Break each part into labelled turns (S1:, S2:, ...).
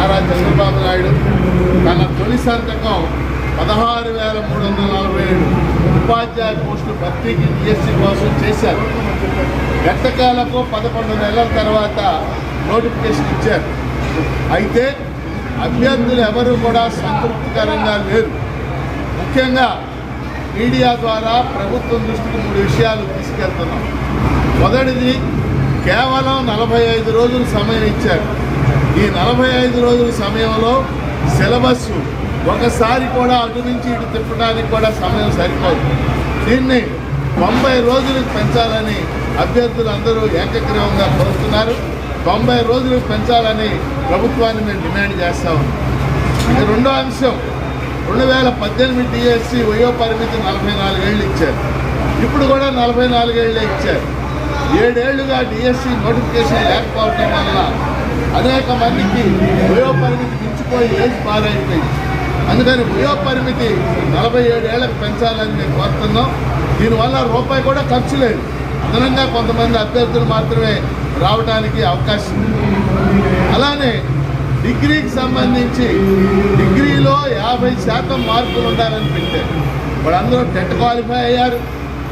S1: నారా చంద్రబాబు నాయుడు తన తొలి సంతకం పదహారు వేల మూడు వందల నలభై ఏడు ఉపాధ్యాయ పోస్టులు భర్తీకి డిఎస్సి కోసం చేశారు. గట్టకాలకు పదకొండు నెలల తర్వాత నోటిఫికేషన్ ఇచ్చారు. అయితే అభ్యర్థులు ఎవరు కూడా సంతృప్తికరంగా లేరు. ముఖ్యంగా మీడియా ద్వారా ప్రభుత్వం దృష్టికి మూడు విషయాలు తీసుకెళ్తున్నాం. మొదటిది కేవలం నలభై ఐదు రోజులు సమయం ఇచ్చారు. ఈ నలభై ఐదు రోజుల సమయంలో సిలబస్ ఒకసారి కూడా అటు నుంచి ఇటు తిప్పడానికి కూడా సమయం సరిపోదు. దీన్ని తొంభై రోజులకు పెంచాలని అభ్యర్థులు అందరూ ఏకగ్రీవంగా కోరుతున్నారు. తొంభై రోజులకు పెంచాలని ప్రభుత్వాన్ని మేము డిమాండ్ చేస్తా ఉన్నాం. ఇది రెండో అంశం రెండు వేల పద్దెనిమిది డిఎస్సి వయో పరిమితి నలభై నాలుగేళ్ళు ఇచ్చారు. ఇప్పుడు కూడా నలభై నాలుగేళ్ళే ఇచ్చారు. ఏడేళ్ళుగా డిఎస్సి నోటిఫికేషన్ లేకపోవడం వల్ల అనేక మందికి వయోపరిమితి మించిపోయి ఏజ్ పారైపోయింది అందుకని వయోపరిమితి నలభై ఏడేళ్ళకు పెంచాలని మేము కోరుతున్నాం. దీనివల్ల రూపాయి కూడా ఖర్చు లేదు. అదనంగా కొంతమంది అభ్యర్థులు మాత్రమే రావడానికి అవకాశం అలానే డిగ్రీకి సంబంధించి డిగ్రీలో యాభై శాతం మార్కులు ఉండాలని పెట్టారు. వాళ్ళందరూ టెట్ క్వాలిఫై అయ్యారు.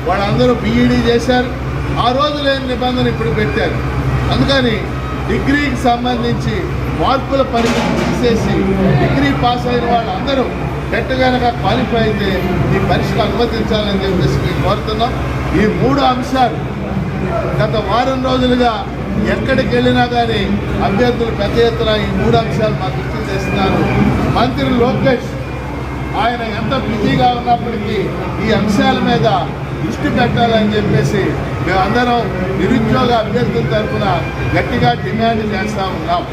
S1: వాళ్ళందరూ బీఈడీ చేశారు. ఆ రోజు లేని నిబంధన ఇప్పుడు పెట్టారు. అందుకని డిగ్రీకి సంబంధించి మార్కుల పరిమితి తీసేసి డిగ్రీ పాస్ అయిన వాళ్ళందరూ గట్టు కనుక క్వాలిఫై అయితే ఈ పరీక్షలు అనుమతించాలని చెప్పేసి మేము కోరుతున్నాం. ఈ మూడు అంశాలు గత వారం రోజులుగా ఎక్కడికి వెళ్ళినా కానీ అభ్యర్థులు పెద్ద ఎత్తున ఈ మూడు అంశాలు మా దృష్టి చేస్తున్నారు. మంత్రి లోకేష్ ఆయన ఎంత బిజీగా ఉన్నప్పటికీ ఈ అంశాల మీద దృష్టి పెట్టాలని చెప్పేసి మేమందరం నిరుద్యోగ అభ్యర్థుల తరఫున గట్టిగా డిమాండ్ చేస్తూ ఉన్నాం.